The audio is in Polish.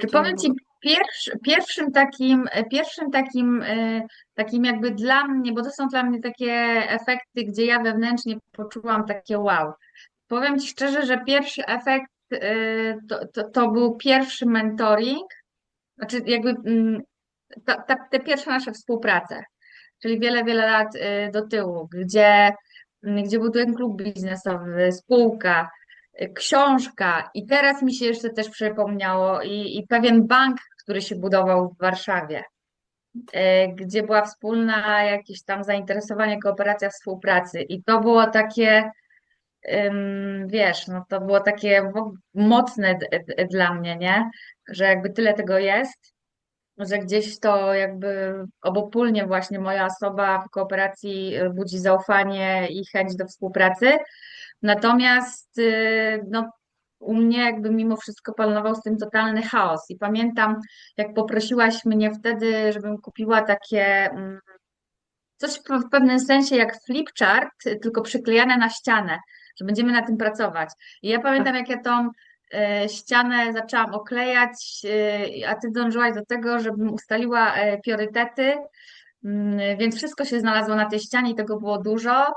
To powiem Ci, pierwsz, pierwszym takim, pierwszym takim, e, takim jakby dla mnie, bo to są dla mnie takie efekty, gdzie ja wewnętrznie poczułam takie wow. Powiem Ci szczerze, że pierwszy efekt e, to, to, to był pierwszy mentoring, znaczy jakby mm, ta, ta, te pierwsze nasze współprace, czyli wiele, wiele lat e, do tyłu, gdzie, gdzie był ten klub biznesowy, spółka, książka i teraz mi się jeszcze też przypomniało i, i pewien bank, który się budował w Warszawie, e, gdzie była wspólna jakieś tam zainteresowanie, kooperacja, współpracy i to było takie wiesz, no to było takie mocne dla mnie, nie? Że jakby tyle tego jest, że gdzieś to jakby obopólnie właśnie moja osoba w kooperacji budzi zaufanie i chęć do współpracy. Natomiast y, no, u mnie jakby mimo wszystko panował z tym totalny chaos. I pamiętam, jak poprosiłaś mnie wtedy, żebym kupiła takie mm, coś w pewnym sensie jak flipchart, tylko przyklejane na ścianę, że będziemy na tym pracować. I ja pamiętam, jak ja tą e, ścianę zaczęłam oklejać, e, a ty dążyłaś do tego, żebym ustaliła e, priorytety, Mm, więc wszystko się znalazło na tej ścianie i tego było dużo.